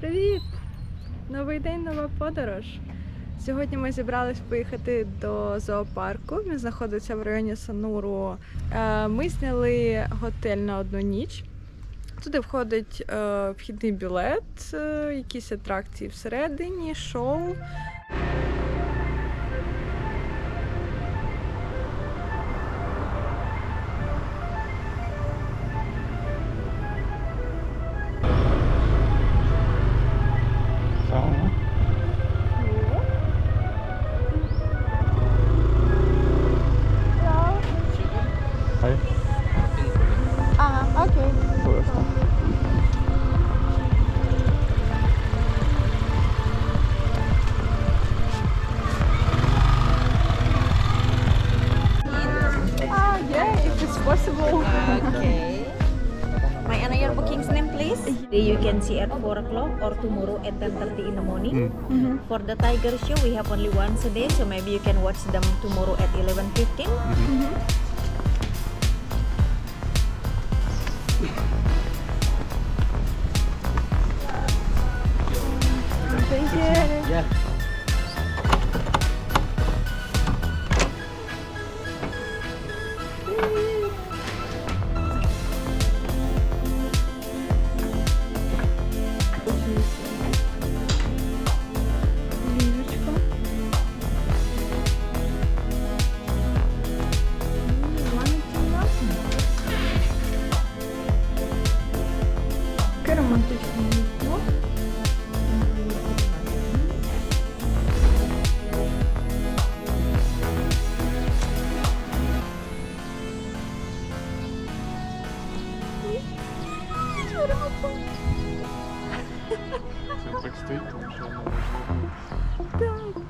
Привіт! Новий день, нова подорож. Сьогодні ми зібрались поїхати до зоопарку. Він знаходиться в районі Сануру. Е, Ми зняли готель на одну ніч. Туди входить е, вхідний білет, е, якісь атракції всередині, шоу. Ah, okay. So ist Okay. May booking's name, please. You can see at 4 o'clock or tomorrow at 10.30 in the morning. Mm. Mm -hmm. For the Tiger Show, we have only once a day, so maybe you can watch them tomorrow at 11.15. Mm -hmm. Mm -hmm. nha. Це так стоїть, тому що воно можливо. Так.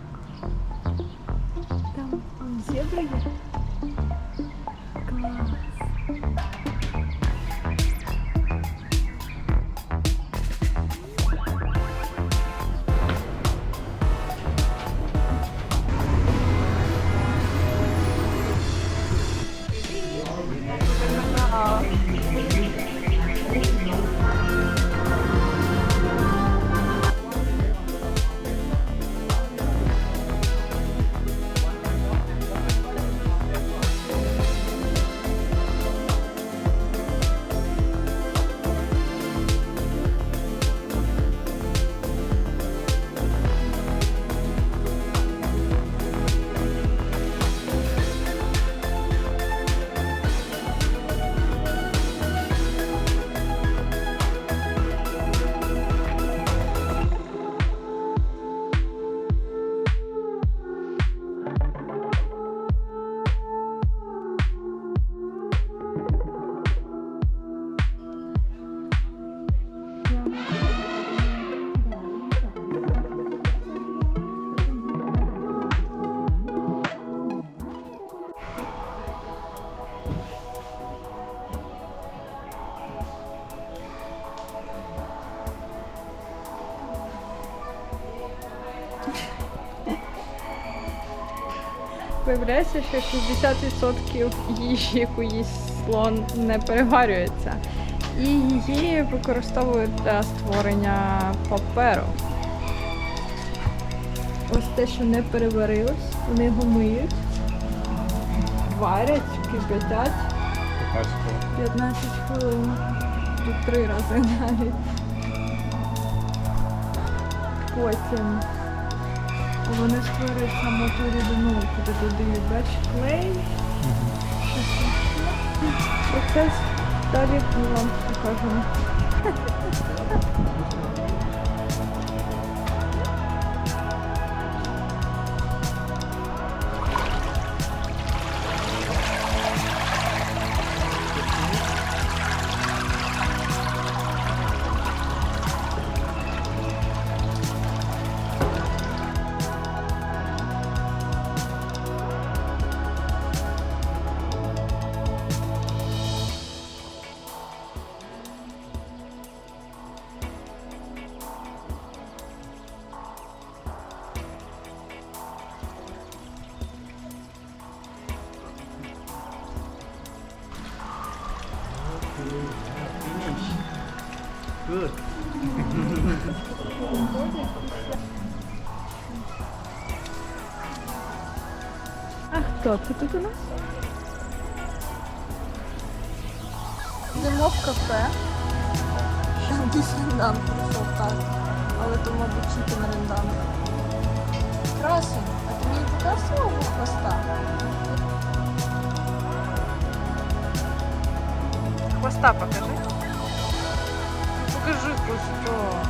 Виявляється, що 60% їжі, яку їсть слон, не переварюється. І її використовують для створення паперу. Ось те, що не переварилось, вони його миють, варять, кипятять 15 хвилин. 15 хвилин. Три рази навіть. Потім вони створюють саму ту рідину, куди додають, бач, клей. Процес далі ми вам покажемо. good. А хто це тут у нас? Йдемо в кафе. Дісіндан прийшов так. Але то, мабуть, тільки мерендан. Красень, а ти мені покажеш свого хвоста? Хвоста покажи. Покажи хвоста.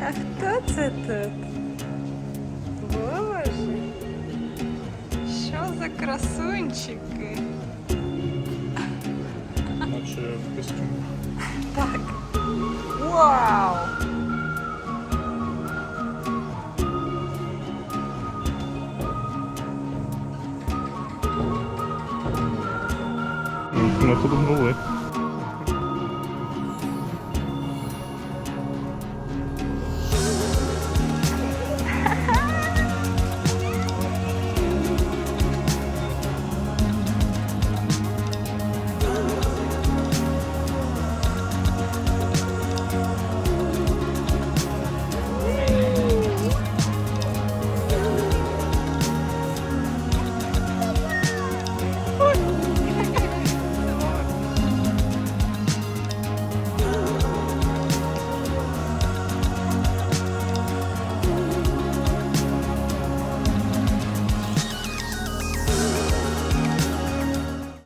А хто це тут? Боже, що за красунчики? history. Fuck. Wow. Não é todo mundo louco.